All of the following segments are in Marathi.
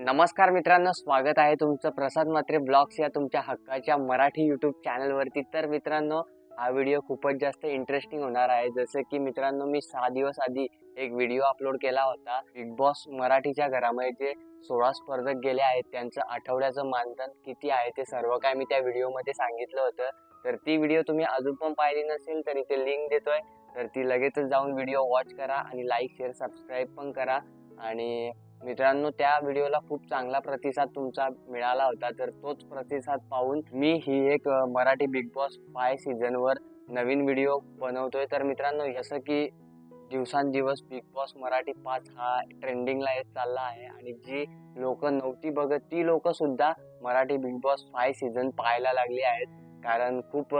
नमस्कार मित्रांनो स्वागत आहे तुमचं प्रसाद मात्रे ब्लॉग्स या तुमच्या हक्काच्या मराठी यूट्यूब चॅनलवरती तर मित्रांनो हा व्हिडिओ खूपच जास्त इंटरेस्टिंग होणार आहे. जसं की मित्रांनो मी सहा दिवस आधी एक व्हिडिओ अपलोड केला होता. बिग बॉस मराठीच्या घरामध्ये जे सोळा स्पर्धक गेले आहेत त्यांचं आठवड्याचं मानधन किती आहे ते सर्व काय मी त्या व्हिडिओमध्ये सांगितलं होतं. तर ती व्हिडिओ तुम्ही अजून पण पाहिली नसेल तर इथे लिंक देतोय. तर ती लगेचच जाऊन व्हिडिओ वॉच करा आणि लाईक शेअर सबस्क्राईब पण करा. आणि मित्रांनो त्या व्हिडिओला खूप चांगला प्रतिसाद तुमचा मिळाला होता. तर तोच प्रतिसाद पाहून मी ही एक मराठी बिग बॉस फाय सीझनवर नवीन व्हिडिओ बनवतोय. तर मित्रांनो जसं की दिवसांदिवस बिग बॉस मराठी पाच हा ट्रेंडिंगला येत चालला आहे आणि जी लोक नव्हती बघत ती लोक सुद्धा Marathi Bigg Boss five season पाहायला लागली आहेत. कारण खूप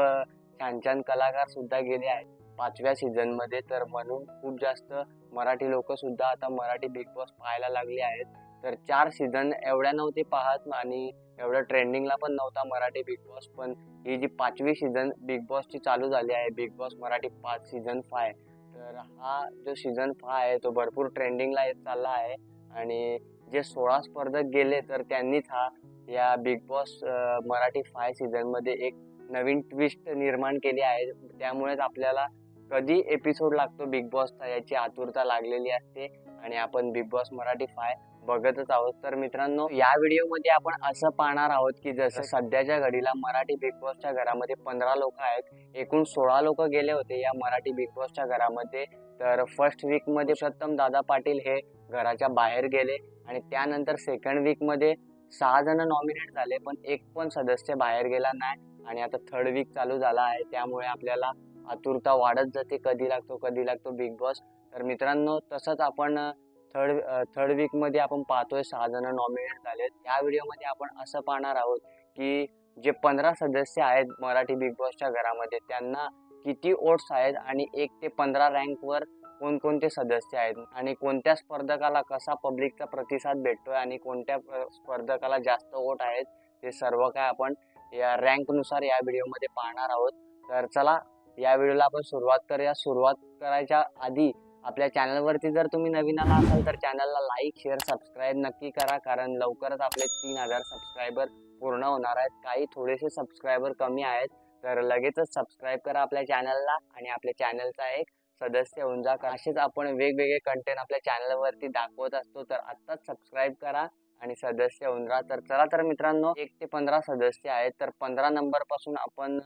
छान छान कलाकार सुद्धा गेले आहेत पाचव्या सीझनमध्ये. तर म्हणून खूप जास्त मराठी लोक सुद्धा आता मराठी बिग बॉस पाहायला लागली आहेत. तर चार सीझन एवढ्या नव्हते पाहत आणि एवढ्या ट्रेंडिंगला पण नव्हता मराठी बिग बॉस. पण ही जी पाचवी सीझन बिग बॉसची चालू झाली आहे बिग बॉस मराठी पाच सीझन फाय तर हा जो सीझन फाय आहे तो भरपूर ट्रेंडिंगला येत चालला आहे. आणि जे सोळा स्पर्धक गेले तर त्यांनीच हा या बिग बॉस मराठी फाय सीझनमध्ये एक नवीन ट्विस्ट निर्माण केली आहे. त्यामुळेच आपल्याला कधी एपिसोड लागतो बिग बॉसचा याची आतुरता लागलेली असते आणि आपण बिग बॉस मराठी फाय बघतच आहोत. तर मित्रांनो या व्हिडिओमध्ये आपण असं पाहणार आहोत की जसं सध्याच्या घडीला मराठी बिग बॉसच्या घरामध्ये पंधरा लोक आहेत एकूण सोळा लोक गेले होते या मराठी बिग बॉसच्या घरामध्ये. तर फर्स्ट वीकमध्ये पुरुषोत्तम दादा पाटील हे घराच्या बाहेर गेले आणि त्यानंतर सेकंड वीकमध्ये सहा जण नॉमिनेट झाले पण एक पण सदस्य बाहेर गेला नाही. आणि आता थर्ड वीक चालू झाला आहे त्यामुळे आपल्याला आतुरता वाढत जाते कधी लागतो कधी लागतो बिग बॉस तर मित्रांनो तसंच आपण थर्ड थर्ड वीकमध्ये आपण पाहतोय सहा जण नॉमिनेट झालेत. या व्हिडिओमध्ये आपण असं पाहणार आहोत की जे पंधरा सदस्य आहेत मराठी बिग बॉसच्या घरामध्ये त्यांना किती ओट्स आहेत आणि एक ते पंधरा रँकवर कोणकोणते सदस्य आहेत आणि कोणत्या स्पर्धकाला कसा पब्लिकचा प्रतिसाद भेटतोय आणि कोणत्या स्पर्धकाला जास्त ओट आहेत ते सर्व काय आपण या रँकनुसार या व्हिडिओमध्ये पाहणार आहोत. तर चला या व्हिडिओला आपण सुरुवात करूया. सुरुवात करायच्या आधी आपल्या चॅनलवरती जर तुम्ही नवीन आला असाल तर चॅनलला लाईक शेअर सबस्क्राईब नक्की करा. कारण लवकरच आपले तीन हजार सबस्क्रायबर पूर्ण होणार आहेत. काही थोडेसे सबस्क्रायबर कमी आहेत. तर लगेचच सबस्क्राईब करा आपल्या चॅनलला आणि आपल्या चॅनलचा एक सदस्य होऊन जा. असेच आपण वेगवेगळे कंटेंट आपल्या चॅनलवरती दाखवत असतो तर आत्ताच सबस्क्राईब करा आणि सदस्य होऊन राहा. तर चला तर मित्रांनो एक ते पंधरा सदस्य आहेत. तर पंधरा नंबरपासून आपण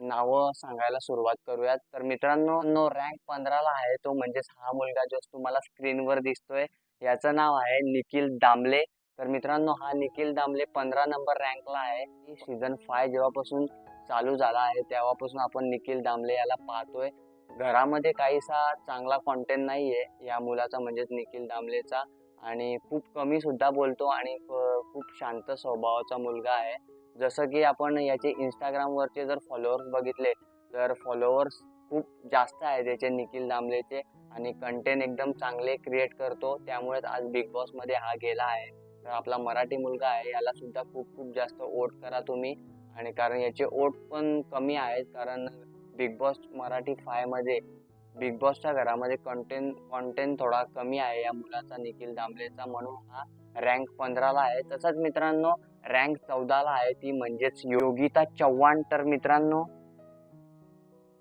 नावं सांगायला सुरुवात करूयात. तर मित्रांनो नो रँक पंधराला आहे तो म्हणजेच हा मुलगा जो तुम्हाला स्क्रीनवर दिसतोय याचं नाव आहे निखिल दामले. तर मित्रांनो हा निखिल दामले पंधरा नंबर रँकला आहे. सीझन फाय जेव्हापासून चालू झाला आहे तेव्हापासून आपण निखिल दामले याला पाहतोय. घरामध्ये काहीसा चांगला कॉन्टेंट नाहीये या मुलाचा म्हणजेच निखिल दामलेचा. आणि खूप कमी सुद्धा बोलतो आणि खूप शांत स्वभावाचा मुलगा आहे. जसं की आपण याचे इंस्टाग्रामवरचे जर फॉलोअर्स बघितले तर फॉलोअर्स खूप जास्त आहेत याचे निखिल दामलेचे आणि कंटेंट एकदम चांगले क्रिएट करतो. त्यामुळेच आज बिग बॉसमध्ये हा गेला आहे. तर आपला मराठी मुलगा आहे याला सुद्धा खूप खूप जास्त ओट करा तुम्ही. आणि कारण याचे ओट पण कमी आहेत कारण बिग बॉस मराठी फायमध्ये बिग बॉसच्या घरामध्ये कंटेंट कॉन्टेंट थोडा कमी आहे या मुलाचा निखिल दामलेचा म्हणून हा रँक पंधराला आहे. तसंच मित्रांनो रँक चौदाला आहे ती म्हणजेच योगिता चव्हाण. तर मित्रांनो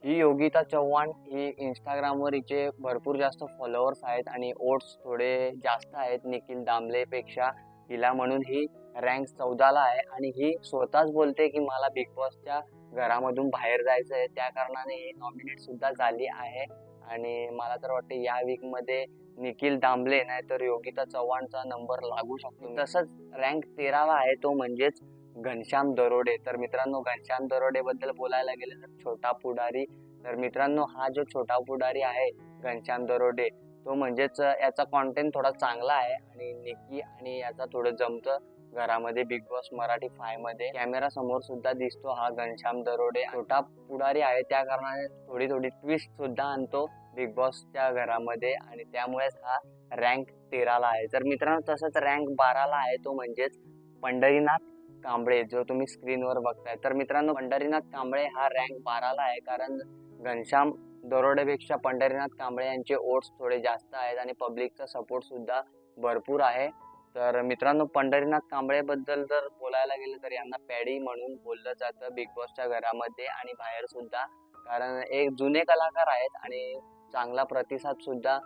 ही योगिता चव्हाण ही इंस्टाग्रामवर हिचे भरपूर जास्त फॉलोअर्स आहेत आणि ओट्स थोडे जास्त आहेत निखिल दामलेपेक्षा. हिला म्हणून ही रँक चौदाला आहे आणि ही स्वतःच बोलते की मला बिग बॉसच्या घरामधून बाहेर जायचं आहे त्या कारणाने ही नॉमिनेट सुद्धा झाली आहे. आणि मला तर वाटते या वीकमध्ये निखिल दामले नाहीतर योगिता चव्हाणचा नंबर लागू शकतो. तसंच रँक तेरावा आहे तो म्हणजेच घनश्याम दरोडे. तर मित्रांनो घनश्याम दरोडे बद्दल बोलायला गेलं तर छोटा पुढारी. तर मित्रांनो हा जो छोटा पुढारी आहे घनश्याम दरोडे तो म्हणजेच याचा कॉन्टेंट थोडा चांगला आहे आणि निकी आणि याचा थोडं जमतं. घरामध्ये बिग बॉस मराठी फायमध्ये कॅमेरा समोर सुद्धा दिसतो हा घनश्याम दरोडे. छोटा पुढारी आहे त्या कारणाने थोडी थोडी ट्विस्ट सुद्धा आणतो बिग बॉसच्या घरामध्ये आणि त्यामुळेच हा रँक तेराला आहे. तर मित्रांनो तसंच रँक बाराला आहे तो म्हणजेच पंढरीनाथ कांबळे जो तुम्ही स्क्रीनवर बघताय. तर मित्रांनो पंढरीनाथ कांबळे हा रँक बाराला आहे कारण घनश्याम दरोडेपेक्षा पंढरीनाथ कांबळे यांचे ओट्स थोडे जास्त आहेत आणि पब्लिकचा सपोर्ट सुद्धा भरपूर आहे. तर मित्रांनो पंढरीनाथ कांबळेबद्दल जर बोलायला गेलं तर यांना पॅडी म्हणून बोललं जातं बिग बॉसच्या घरामध्ये आणि बाहेर सुद्धा. कारण एक जुने कलाकार आहेत आणि चांगला प्रतिसाद सुद्धा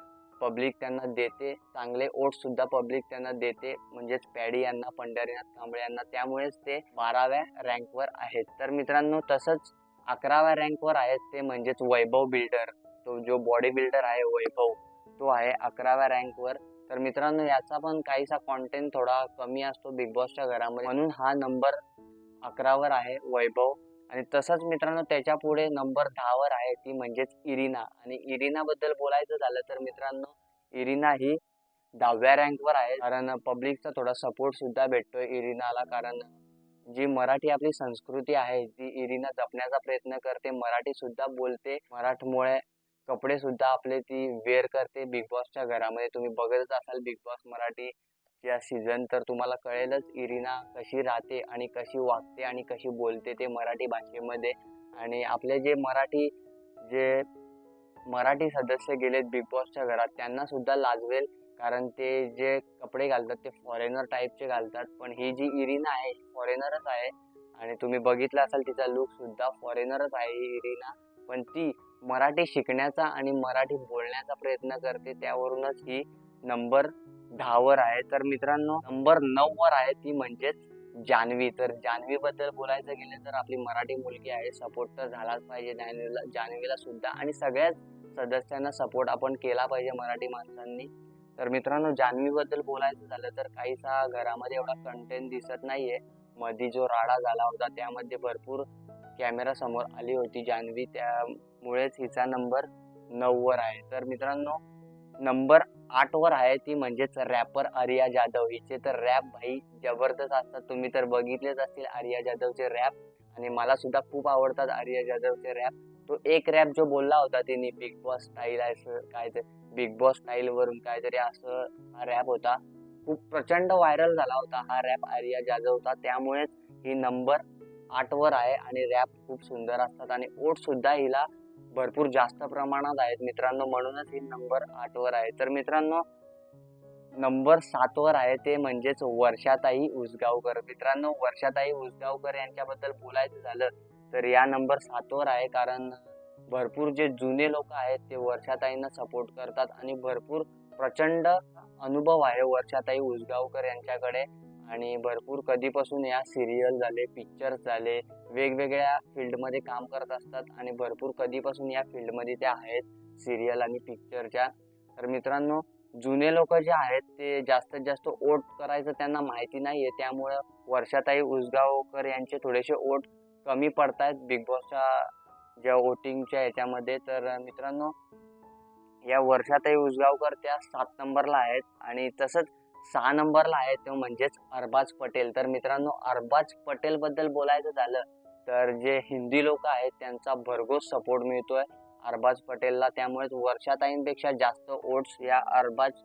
पब्लिक त्यांना देते. चांगले ओट सुद्धा पब्लिक त्यांना देते. म्हणजेच पॅडी यांना पंढरीनाथ कांबळे यांना. त्यामुळेच ते बाराव्या रँकवर आहेत. तर मित्रांनो तसंच अकराव्या रँकवर आहेत ते म्हणजेच वैभव बिल्डर तो जो बॉडी बिल्डर आहे वैभव तो आहे अकराव्या रँकवर तर मित्रांनो याचा पण काहीसा कॉन्टेंट थोडा कमी असतो बिग बॉसच्या घरामध्ये. म्हणून हा नंबर अकरावर आहे वैभव. आणि तसंच मित्रांनो त्याच्या पुढे नंबर दहावर आहे ती म्हणजेच इरिना. आणि इरिना बद्दल बोलायचं झालं तर मित्रांनो इरिना ही दहाव्या रँकवर आहे. कारण पब्लिकचा थोडा सपोर्ट सुद्धा भेटतोय इरिनाला. कारण जी मराठी आपली संस्कृती आहे ती इरिना जपण्याचा प्रयत्न करते मराठी सुद्धा बोलते. मराठमुळे कपडे सुद्धा आपले ती वेअर करते. बिग बॉसच्या घरामध्ये तुम्ही बघतच असाल बिग बॉस मराठी या सीझन तर तुम्हाला कळेलच इरिना कशी राहते आणि कशी वागते आणि कशी बोलते ते मराठी भाषेमध्ये. आणि आपले जे मराठी जे मराठी सदस्य गेलेत बिग बॉसच्या घरात त्यांना सुद्धा लाजवेल कारण ते जे कपडे घालतात ते फॉरेनर टाईपचे घालतात. पण ही जी इरिना आहे फॉरेनरच आहे. आणि तुम्ही बघितलं असाल तिचा लुक सुद्धा फॉरेनरच आहे ही इरिना. पण ती मराठी शिकण्याचा आणि मराठी बोलण्याचा प्रयत्न करते. त्यावरूनच ही नंबर दहावर आहे. तर मित्रांनो नंबर नऊ वर आहे ती म्हणजेच जान्हवी. तर जान्हवी बद्दल बोलायचं गेलं तर आपली मराठी मुलगी आहे. सपोर्ट तर झालाच पाहिजे जान्हवीला जान्हवीला सुद्धा. आणि सगळ्याच सदस्यांना सपोर्ट आपण केला पाहिजे मराठी माणसांनी. तर मित्रांनो जान्हवी बद्दल बोलायचं झालं तर काहीसा घरामध्ये एवढा कंटेंट दिसत नाहीये. मध्ये जो राडा झाला होता त्यामध्ये भरपूर कॅमेरा समोर आली होती जान्हवी. त्यामुळेच हिचा नंबर नऊ वर आहे. तर मित्रांनो नंबर आठ वर आहे ती म्हणजेच रॅपर आर्या जाधव हिचे तर रॅप भाई जबरदस्त असतात. तुम्ही तर बघितलेच असतील आर्या जाधवचे रॅप आणि मला सुद्धा खूप आवडतात आर्या जाधवचे रॅप तो एक रॅप जो बोलला होता तिने बिग बॉस स्टाईल आहे काय ते बिग बॉस स्टाईल वरून काहीतरी असं हा रॅप होता. खूप प्रचंड व्हायरल झाला होता हा रॅप आर्या होता. त्यामुळेच ही नंबर आठ वर आहे आणि रॅप खूप सुंदर असतात आणि ओट सुद्धा हिला भरपूर जास्त प्रमाणात आहेत. मित्रांनो म्हणूनच ही नंबर आठ वर आहे. तर मित्रांनो नंबर सात वर आहे ते म्हणजेच वर्षाताई उसगावकर. मित्रांनो वर्षाताई उसगावकर यांच्याबद्दल बोलायचं झालं तर या नंबर सात वर आहे. कारण भरपूर जे जुने लोक आहेत ते वर्षाताईंना सपोर्ट करतात आणि भरपूर प्रचंड अनुभव आहे वर्षाताई उसगावकर यांच्याकडे. आणि भरपूर कधीपासून या सिरियल झाले पिक्चर्स झाले वेगवेगळ्या फील्डमध्ये काम करत असतात आणि भरपूर कधीपासून या फील्डमध्ये त्या आहेत सिरियल आणि पिक्चरच्या तर मित्रांनो जुने लोक जे आहेत ते जास्तीत जास्त ओट करायचं त्यांना माहिती नाही आहे त्यामुळं वर्षाताई उसगावकर यांचे थोडेसे ओट कमी पडतायत. बिग बॉसच्या ज्या वोटिंगच्या याच्यामध्ये तर मित्रांनो या वर्षाताई उसगावकर त्या सात नंबरला आहेत. आणि तसंच सहा नंबरला आहे तो म्हणजेच अरबाज पटेल. तर मित्रांनो अरबाज पटेल बद्दल बोलायचं झालं तर जे हिंदी लोक आहेत त्यांचा भरघोस सपोर्ट मिळतोय अरबाज पटेलला. त्यामुळेच वर्षाताईंपेक्षा जास्त ओट्स या अरबाज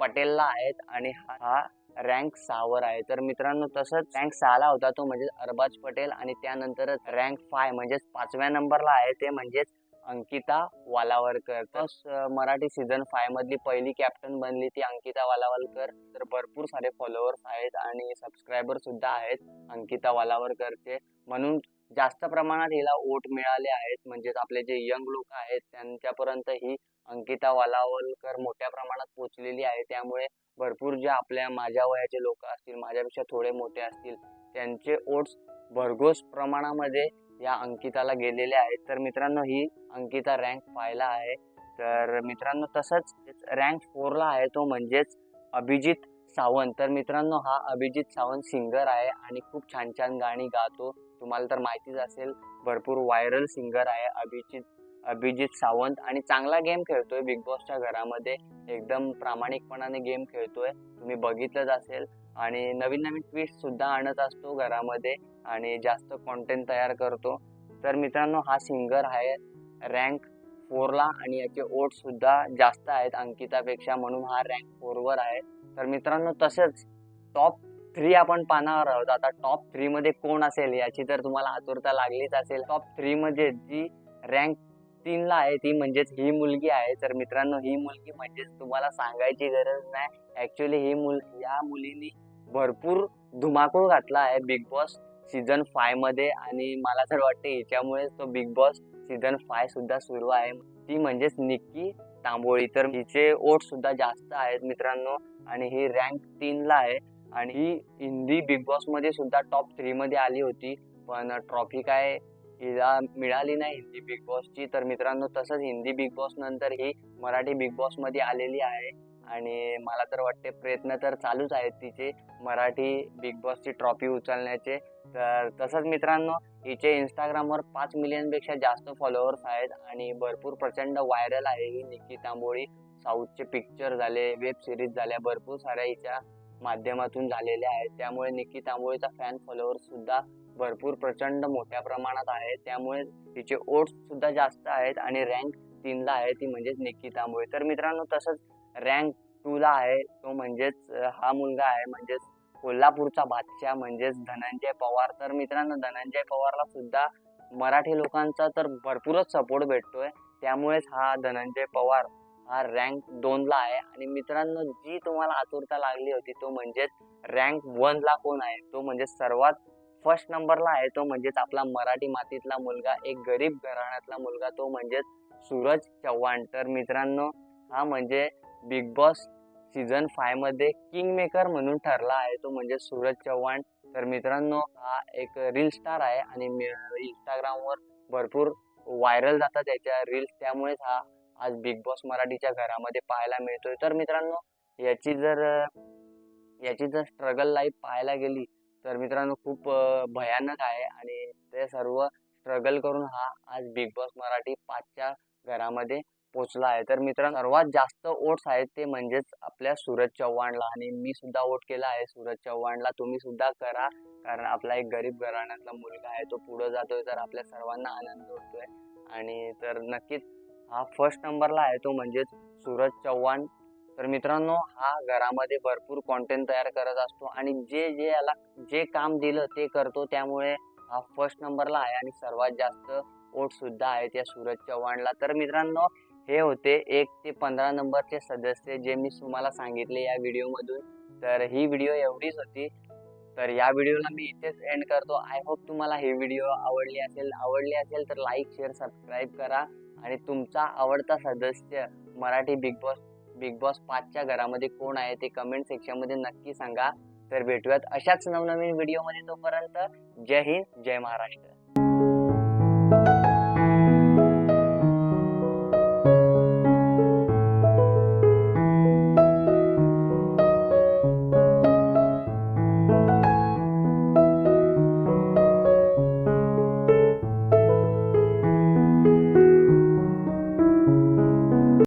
पटेलला आहेत. आणि हा रँक सहावर आहे. तर मित्रांनो तसंच रँक सहाला होता तो म्हणजे अरबाज पटेल आणि त्यानंतरच रँक फाय म्हणजेच पाचव्या नंबरला आहे ते म्हणजेच अंकिता वालावलकर. तर मराठी सीझन फाय मधली पहिली कॅप्टन बनली ती अंकिता वालावलकर. तर भरपूर सारे फॉलोअर्स आहेत आणि सबस्क्रायबर सुद्धा आहेत अंकिता वालावलकरचे. म्हणून जास्त प्रमाणात हिला वोट मिळाले आहेत. म्हणजेच आपले जे यंग लोक आहेत त्यांच्यापर्यंत ही अंकिता वालावलकर मोठ्या प्रमाणात पोचलेली आहे. त्यामुळे भरपूर जे आपल्या माझ्या वयाचे लोक असतील माझ्यापेक्षा थोडे मोठे असतील त्यांचे ओट्स भरघोस प्रमाणामध्ये या अंकिताला गेलेले आहेत. तर मित्रांनो ही अंकिता रँक फायला आहे. तर मित्रांनो तसंच रँक फोरला आहे. तो म्हणजेच अभिजित सावंत. तर मित्रांनो हा अभिजित सावंत सिंगर आहे आणि खूप छान छान गाणी गातो. तुम्हाला तर माहितीच असेल भरपूर व्हायरल सिंगर आहे अभिजित. अभिजित सावंत आणि चांगला गेम खेळतोय. बिग बॉसच्या घरामध्ये एकदम प्रामाणिकपणाने गेम खेळतोय. तुम्ही बघितलंच असेल. आणि नवीन नवीन ट्विस्ट सुद्धा आणत असतो घरामध्ये आणि जास्त कॉन्टेंट तयार करतो. तर मित्रांनो हा सिंगर आहे रँक फोरला आणि याचे ओट सुद्धा जास्त आहेत अंकितापेक्षा म्हणून हा रँक फोरवर आहे. तर मित्रांनो तसंच टॉप थ्री आपण पानावर आहोत. आता टॉप थ्री मध्ये कोण असेल याची तर तुम्हाला आतुरता लागलीच असेल. टॉप थ्री मध्ये जी रँक तीनला आहे ती म्हणजेच ही मुलगी आहे. तर मित्रांनो ही मुलगी म्हणजेच तुम्हाला सांगायची गरज नाही. ऍक्च्युली ही मुल या मुलीने भरपूर धुमाकूळ घातला आहे बिग बॉस सीझन फायमध्ये आणि मला तर वाटते हिच्यामुळेच तो बिग बॉस सीझन फाय सुद्धा सुरू आहे. ती म्हणजेच निक्की तांबोळी. तर हिचे ओट सुद्धा जास्त आहेत मित्रांनो आणि ही रँक तीनला आहे आणि ही हिंदी बिग बॉसमध्ये सुद्धा टॉप थ्री मध्ये आली होती. पण ट्रॉफी काय हिला मिळाली नाही हिंदी बिग बॉसची तर मित्रांनो तसंच हिंदी बिग बॉस नंतर ही मराठी बिग बॉसमध्ये आलेली आहे. आणि मला तर वाटते प्रयत्न तर चालूच आहेत तिचे मराठी बिग बॉसची ट्रॉफी उचलण्याचे. तर तसंच मित्रांनो हिचे इंस्टाग्रामवर पाच मिलियनपेक्षा जास्त फॉलोअर्स आहेत आणि भरपूर प्रचंड व्हायरल आहे ही निक्की तांबोळी. साऊथचे पिक्चर झाले वेब सिरीज झाल्या भरपूर साऱ्या हिच्या माध्यमातून झालेल्या आहेत. त्यामुळे निक्की तांबोळीचा फॅन फॉलोअर्स सुद्धा भरपूर प्रचंड मोठ्या प्रमाणात आहे त्यामुळे तिचे ओट्स सुद्धा जास्त आहेत आणि रँक तीनला आहे ती म्हणजेच निकितामुळे तर मित्रांनो तसंच रँक टूला आहे. तो म्हणजेच हा मुलगा आहे म्हणजेच कोल्हापूरचा बादशाह म्हणजेच धनंजय पवार. तर मित्रांनो धनंजय पवारला सुद्धा मराठी लोकांचा तर भरपूरच सपोर्ट भेटतोय. त्यामुळेच हा धनंजय पवार हा रँक दोनला आहे. आणि मित्रांनो जी तुम्हाला आतुरता लागली होती तो म्हणजेच रँक वनला कोण आहे? तो म्हणजे सर्वात फर्स्ट नंबरला आहे तो म्हणजेच आपला मराठी मातीतला मुलगा एक गरीब घराण्यातला मुलगा तो म्हणजेच सूरज चव्हाण. तर मित्रांनो हा म्हणजे बिग बॉस सीझन फायमध्ये किंग मेकर म्हणून ठरला आहे तो म्हणजे सूरज चव्हाण. तर मित्रांनो हा एक रील स्टार आहे आणि इंस्टाग्रामवर भरपूर व्हायरल जातात त्याच्या रील्स त्यामुळेच हा आज बिग बॉस मराठीच्या घरामध्ये पाहायला मिळतोय. तर मित्रांनो याची जर याची जर स्ट्रगल लाईफ पाहायला गेली तर मित्रांनो खूप भयानक आहे आणि ते सर्व स्ट्रगल करून हा आज बिग बॉस मराठी पाचच्या घरामध्ये पोचला आहे. तर मित्रांनो सर्वात जास्त ओट्स आहेत ते म्हणजेच आपल्या सूरज चव्हाणला आणि मी सुद्धा वोट केला आहे. सूरज चव्हाणला तुम्ही सुद्धा करा कारण आपला एक गरीब घराण्यातला मुलगा आहे. तो पुढे जातोय तर आपल्या सर्वांना आनंद होतोय. आणि तर नक्कीच हा फर्स्ट नंबरला आहे तो म्हणजेच सूरज चव्हाण. तर मित्रांनो हा घरामध्ये भरपूर कॉन्टेंट तयार करत असतो आणि जे जे याला जे काम दिलं ते करतो. त्यामुळे हा फर्स्ट नंबरला आहे आणि सर्वात जास्त ओट सुद्धा आहेत या सूरज चव्हाणला. तर मित्रांनो हे होते एक ते पंधरा नंबरचे सदस्य जे मी तुम्हाला सांगितले या व्हिडिओमधून. तर ही व्हिडिओ एवढीच होती. तर या व्हिडिओला मी इथेच एंड करतो. आय होप तुम्हाला ही व्हिडिओ आवडली असेल आवडली असेल तर लाईक शेअर सबस्क्राईब करा. आणि तुमचा आवडता सदस्य Marathi Bigg Boss Bigg Boss पाचच्या घरामध्ये कोण आहे ते कमेंट सेक्शनमध्ये नक्की सांगा. तर भेटूयात अशाच नवनवीन व्हिडिओमध्ये तोपर्यंत. जय हिंद जय महाराष्ट्र.